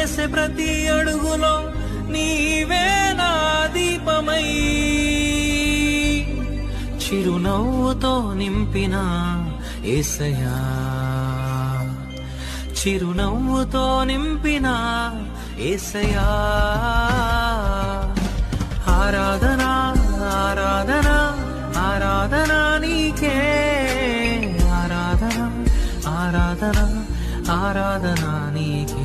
వేసే ప్రతి అడుగులో నీవే నా దీపమై. చిరునవ్వుతో నింపిన ఏసయా చిరునవ్వుతో నింపిన ఏసయా ఆరాధనా ఆరాధనా ఆరాధనా నీకే. ఆరాధన ఆరాధన ఆరాధనా నీకే.